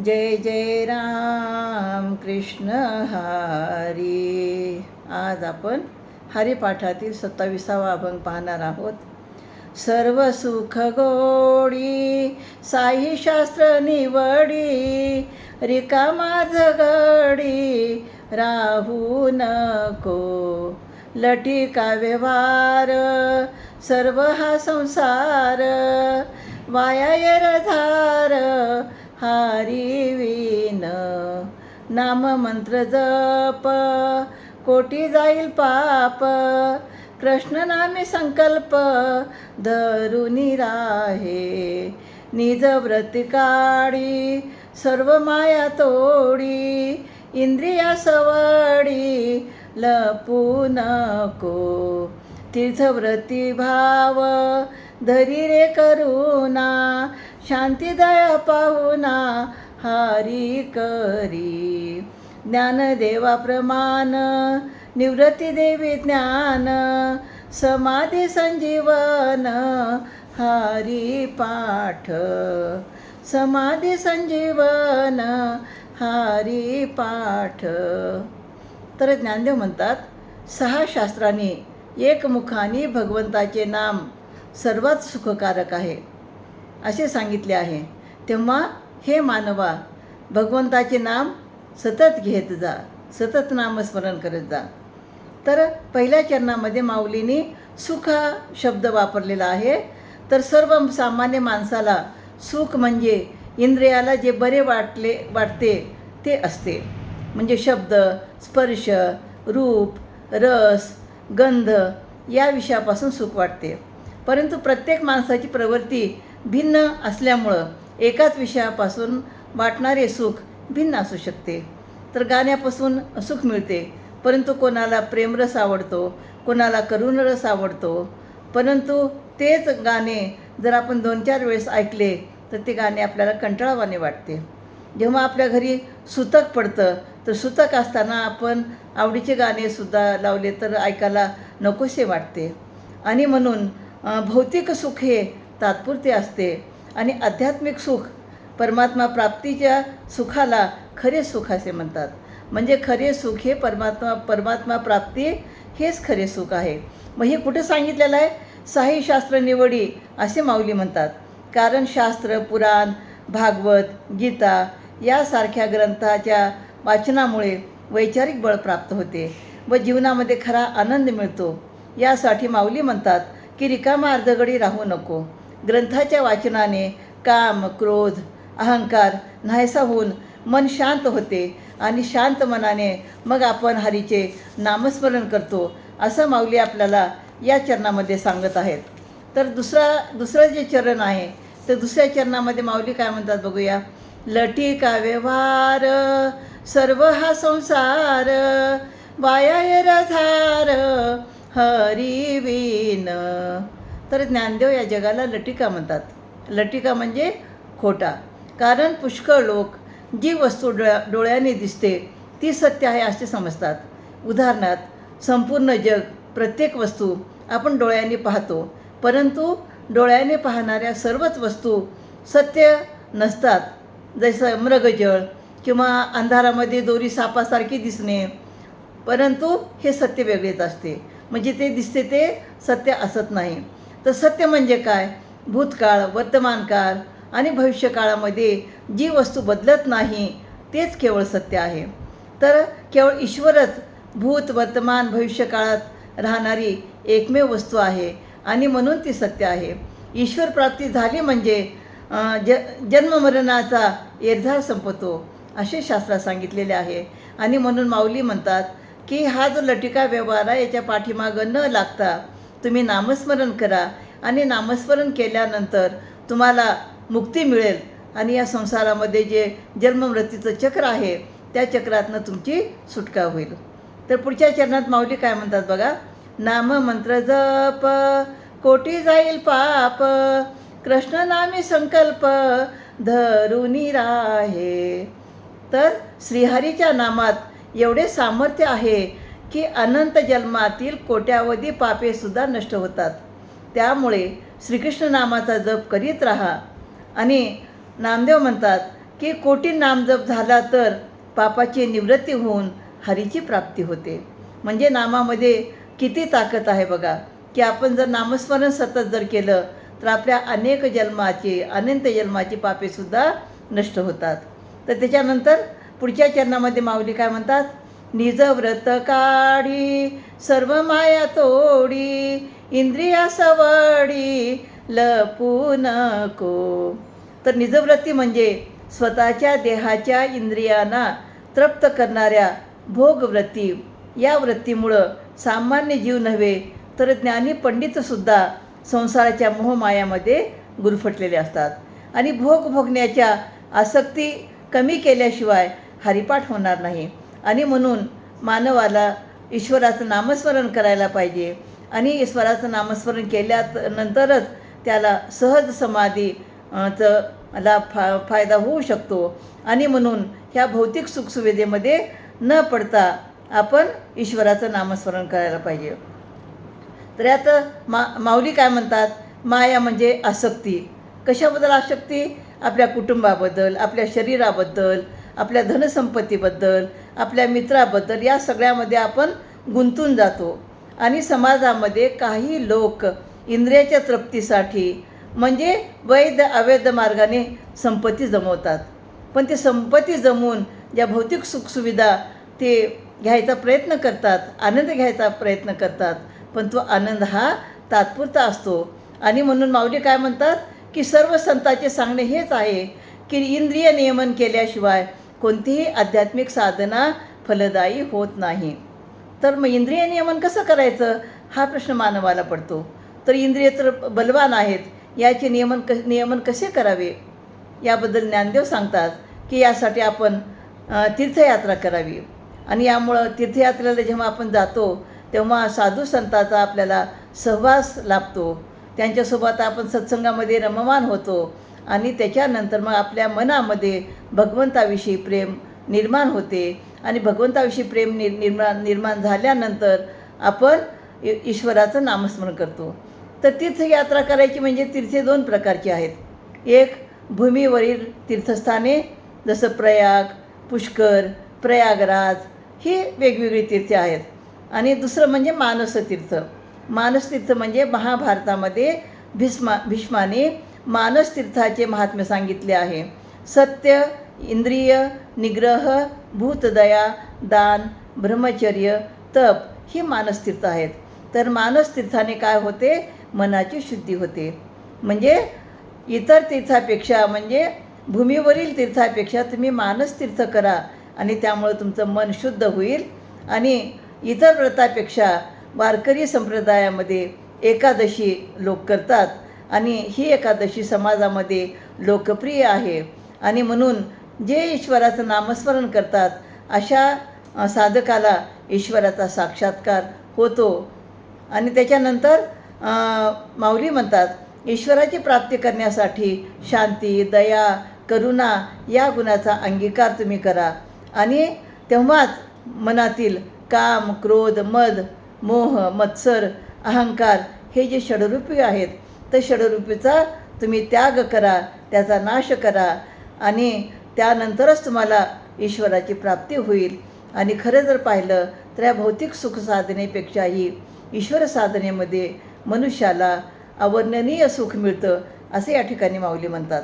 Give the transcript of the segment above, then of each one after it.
जय जय राम कृष्ण हरी. आज आपण हरिपाठातील सत्ताविसावा अभंग पाहणार आहोत. सर्व सुख गोडी साई शास्त्र निवडी रिकामा झगडी राहू नको. लटिका व्यवहार सर्व हा संसार वाया धार हरिवीन नाम मंत्र जप. कोटी जाईल पाप. कृष्ण नामी संकल्प. धरुनी राहे. निज व्रत काढी. सर्व माया तोडी. इंद्रिया सवडी. लपू नको. तीर्थव्रती भाव. धरी रे करुणा. शांती दया हारी करी. ज्ञानदेवाप्रमाण निवृत्ती देवी ज्ञान समाधी संजीवन हारी पाठ. समाधी संजीवन हारी पाठ. तर ज्ञानदेव म्हणतात सहा शास्त्रांनी एकमुखानी भगवंताचे नाम सर्वात सुखकारक आहे. असे सांगितले आहे. तेव्हा हे मानवा भगवंताचे नाम सतत घेत जा सतत नामस्मरण करत जा. तर पहिल्या चरणामध्ये माऊलीने सुख हा शब्द वापरलेला आहे. तर सर्व सामान्य माणसाला सुख म्हणजे इंद्रियाला जे बरे वाटले वाटते ते असते. म्हणजे शब्द स्पर्श रूप रस गंध या विषयापासून सुख वाटते. परंतु प्रत्येक माणसाची प्रवृत्ती भिन्न असल्यामुळं एकाच विषयापासून वाटणारे सुख भिन्न असू शकते. तर गाण्यापासून सुख मिळते. परंतु कोणाला प्रेमरस आवडतो कोणाला करुण रस आवडतो परंतु तेच गाणे जर आपण दोन चार वेळेस ऐकले तर ते गाणे आपल्याला कंटाळवाने वाटते. जेव्हा आपल्या घरी सुतक पडतं तर सुतक असताना आपण आवडीचे गाणेसुद्धा लावले तर ऐकायला नकोसे वाटते. आणि म्हणून भौतिक सुख हे तात्पुरते असते आणि आध्यात्मिक सुख परमात्मा प्राप्तीच्या सुखाला खरे सुख असे म्हणतात. म्हणजे खरे सुख हे परमात्मा परमात्मा प्राप्ती हेच खरे सुख आहे. मग हे कुठं सांगितलेलं आहे? साही शास्त्र निवडी असे माऊली म्हणतात. कारण शास्त्र पुराण भागवत गीता यासारख्या ग्रंथाच्या वाचनामुळे वैचारिक बळ प्राप्त होते व जीवनामध्ये खरा आनंद मिळतो. यासाठी माऊली म्हणतात की रिकामा अर्धगडी राहू नको. ग्रंथाच्या वाचनाने काम क्रोध अहंकार नाहीसा होऊन मन शांत होते आणि शांत मनाने मग आपण हरीचे नामस्मरण करतो असं माऊली आपल्याला या चरणामध्ये सांगत आहेत. तर दुसरा दुसरं जे चरण आहे तर दुसऱ्या चरणामध्ये माऊली काय म्हणतात बघूया? लटी का व्यवहार सर्व हा संसार वाया रधार हरिवीन तर ज्ञानदेव या जगाला लटिका म्हणतात. लटिका म्हणजे खोटा. कारण पुष्कळ लोक जी वस्तू डोळ्या डोळ्याने दिसते ती सत्य आहे असे समजतात. उदाहरणार्थ संपूर्ण जग प्रत्येक वस्तू आपण डोळ्याने पाहतो. परंतु डोळ्याने पाहणाऱ्या सर्वच वस्तू सत्य नसतात. जसं मृगजळ किंवा अंधारामध्ये दोरी सापासारखी दिसणे. परंतु हे सत्य वेगळेच असते. म्हणजे ते दिसते ते सत्य असत नाही. तर सत्य म्हणजे काय? भूतकाळ वर्तमानकाळ आणि भविष्यकाळामध्ये जी वस्तू बदलत नाही तेच केवळ सत्य आहे. तर केवळ ईश्वरच भूत वर्तमान भविष्यकाळात राहणारी एकमेव वस्तू आहे आणि म्हणून ती सत्य आहे. ईश्वर प्राप्ती झाली म्हणजे ज जन्ममरणाचा एरधार संपतो असे शास्त्रात सांगितलेले आहे. आणि म्हणून माऊली म्हणतात की हा जो लटिका व्यवहार आहे याच्या पाठीमागं न लागता तुम्ही नामस्मरण करा आणि नामस्मरण केल्यानंतर तुम्हाला मुक्ती मिळेल. आणि या संसारामध्ये जे जन्ममृत्यूचं चक्र आहे त्या चक्रातनं तुमची सुटका होईल. तर पुढच्या चरणात माऊली काय म्हणतात बघा? नाम मंत्र जप कोटी जाईल पाप कृष्ण नामी संकल्प धरुनी राहे. तर श्रीहरीच्या नामात एवढे सामर्थ्य आहे की अनंत जन्मातील कोट्यावधी पापेसुद्धा नष्ट होतात. त्यामुळे श्रीकृष्ण नामाचा जप करीत राहा. आणि नामदेव म्हणतात की कोटी नामजप झाला तर पापाची निवृत्ती होऊन हरीची प्राप्ती होते. म्हणजे नामामध्ये किती ताकद आहे बघा. की आपण जर नामस्मरण सतत जर केलं तर आपल्या अनेक जन्माची अनंत जन्माची पापेसुद्धा नष्ट होतात. तर त्याच्यानंतर पुढच्या चरणामध्ये माऊली काय म्हणतात? निज व्रत काढी सर्व माया तोडी इंद्रिया सवडी लपू नको. तर निजव्रती म्हणजे स्वतःच्या देहाच्या इंद्रियांना तृप्त करणाऱ्या भोगव्रती. या वृत्तीमुळं सामान्य जीव नव्हे तर ज्ञानी पंडितसुद्धा संसाराच्या मोहमायामध्ये गुरफटलेले असतात. आणि भोग भोगण्याच्या आसक्ती कमी केल्याशिवाय हरिपाठ होणार नाही. आणि म्हणून मानवाला ईश्वराचं नामस्मरण करायला पाहिजे. आणि ईश्वराचं नामस्मरण केल्यात नंतरच त्याला सहज समाधी च ला फा फायदा होऊ शकतो. आणि म्हणून ह्या भौतिक सुखसुविधेमध्ये न पडता आपण ईश्वराचं नामस्मरण करायला पाहिजे. तर यात मा माऊली काय म्हणतात? माया म्हणजे आसक्ती. कशाबद्दल आसक्ती? आपल्या कुटुंबाबद्दल आपल्या शरीराबद्दल आपल्या धनसंपत्तीबद्दल आपल्या मित्राबद्दल या सगळ्यामध्ये आपण गुंतून जातो. आणि समाजामध्ये काही लोक इंद्रियाच्या तृप्तीसाठी म्हणजे वैध अवैध मार्गाने संपत्ती जमवतात. पण ते संपत्ती जमवून ज्या भौतिक सुखसुविधा ते घ्यायचा प्रयत्न करतात आनंद घ्यायचा प्रयत्न करतात पण तो आनंद हा तात्पुरता असतो. आणि म्हणून माऊली काय म्हणतात की सर्व संतांचे सांगणे हेच आहे की इंद्रिय नियमन केल्याशिवाय कोणतीही आध्यात्मिक साधना फलदायी होत नाही. तर मग इंद्रिय नियमन कसं करायचं? हा प्रश्न मानवाला पडतो. तर इंद्रिय तर बलवान आहेत. याचे नियमन क नियमन कसे करावे? याबद्दल ज्ञानदेव सांगतात की यासाठी आपण तीर्थयात्रा करावी. आणि यामुळं तीर्थयात्रेला जेव्हा आपण जातो तेव्हा साधू संतांचा आपल्याला सहवास लाभतो. त्यांच्यासोबत आपण सत्संगामध्ये रममान होतो. आणि त्याच्यानंतर मग आपल्या मनामध्ये भगवंताविषयी प्रेम निर्माण होते. आणि भगवंताविषयी प्रेम निर निर्माण निर्माण झाल्यानंतर आपण ईश्वराचं नामस्मरण करतो. तर तीर्थयात्रा करायची म्हणजे तीर्थे दोन प्रकारची आहेत. एक भूमीवरील तीर्थस्थाने जसं प्रयाग पुष्कर प्रयागराज ही वेगवेगळी तीर्थे आहेत. आणि दुसरं म्हणजे मानस तीर्थ. मानस तीर्थ म्हणजे महाभारतामध्ये भीष्मा भीष्माने मानस तीर्थाचे महात्म्य सांगितले आहे. सत्य इंद्रिय निग्रह भूतदया दान ब्रह्मचर्य तप ही मानस तीर्थ आहेत. तर मानस तीर्थाने काय होते? मनाची शुद्धी होते. म्हणजे इतर तीर्थापेक्षा म्हणजे भूमीवरील तीर्थापेक्षा तुम्ही मानस तीर्थ करा आणि त्यामुळं तुमचं मन शुद्ध होईल. आणि इतर व्रतापेक्षा वारकरी संप्रदायामध्ये एकादशी लोक करतात. आणि ही एकादशी समाजामध्ये लोकप्रिय आहे. आणि म्हणून जे ईश्वराचं नामस्मरण करतात अशा साधकाला ईश्वराचा साक्षात्कार होतो. आणि त्याच्यानंतर माऊली म्हणतात ईश्वराची प्राप्ती करण्यासाठी शांती दया करुणा या गुणाचा अंगीकार तुम्ही करा. आणि तेव्हाच मनातील काम क्रोध मद मोह मत्सर अहंकार हे जे षडरूपी आहेत तर षडरूपीचा तुम्ही त्याग करा त्याचा नाश करा आणि त्यानंतरच तुम्हाला ईश्वराची प्राप्ती होईल. आणि खरं जर पाहिलं तर या भौतिक सुख साधनेपेक्षाही ईश्वर साधनेमध्ये मनुष्याला अवर्णनीय सुख मिळतं असे या ठिकाणी माऊली म्हणतात.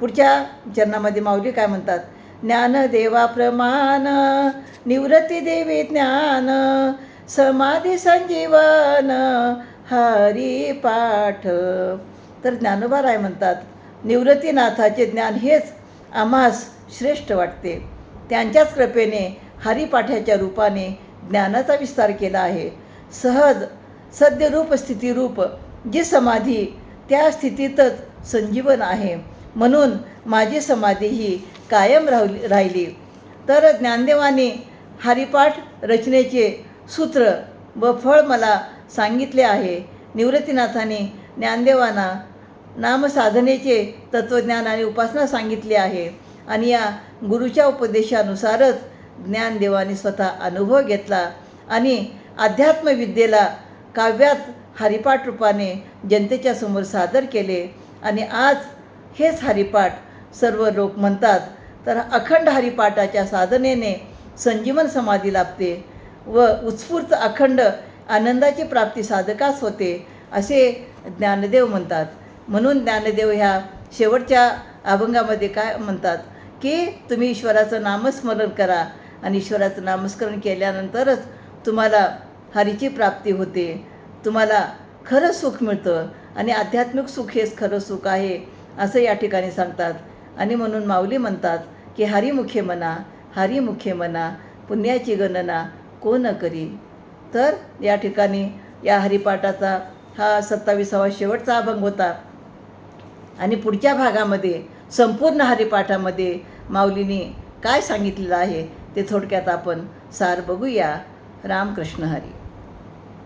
पुढच्या चरणामध्ये माऊली काय म्हणतात? ज्ञानदेवाप्रमाण निवृत्ती देवी ज्ञान समाधी संजीवन हरी पाठ. तर ज्ञानोबा राय म्हणतात निवृत्तीनाथाचे ज्ञान हेच आम्हास श्रेष्ठ वाटते. त्यांच्याच कृपेने हरिपाठाच्या रूपाने ज्ञानाचा विस्तार केला आहे. सहज सद्यरूप स्थितीरूप जी समाधी त्या स्थितीतच संजीवन आहे. म्हणून माझी समाधी ही कायम राहली राहिली. तर ज्ञानदेवाने हरिपाठ रचनेचे सूत्र व फळ मला सांगितले आहे. निवृत्तीनाथाने ज्ञानदेवांना नामसाधनेचे तत्त्वज्ञान आणि उपासना सांगितली आहे. आणि या गुरुच्या उपदेशानुसारच ज्ञानदेवाने स्वतः अनुभव घेतला आणि अध्यात्मविद्येला काव्यात हरिपाठ रूपाने जनतेच्या समोर सादर केले. आणि आज हेच हरिपाठ सर्व लोक म्हणतात तर अखंड हरिपाठाच्या साधनेने संजीवन समाधी लाभते व उत्स्फूर्त अखंड आनंदाची प्राप्ती साधकास होते असे ज्ञानदेव म्हणतात. म्हणून ज्ञानदेव ह्या शेवटच्या अभंगामध्ये काय म्हणतात की तुम्ही ईश्वराचं नामस्मरण करा आणि ईश्वराचं नामस्मरण केल्यानंतरच तुम्हाला हरीची प्राप्ती होते. तुम्हाला खरं सुख मिळतं आणि आध्यात्मिक सुख हेच खरं सुख आहे असं या ठिकाणी सांगतात. आणि म्हणून माऊली म्हणतात की हरिमुखे म्हणा हरिमुखे म्हणा पुण्याची गणना कोण करी? तर या ठिकाणी या हरिपाठाचा हा सत्तावीसावा शेवटचा अभंग होता. आणि पुढच्या भागामध्ये संपूर्ण हरिपाठामध्ये माऊलीने काय सांगितलेलं आहे ते थोडक्यात आपण सार बघूया. रामकृष्ण हरी.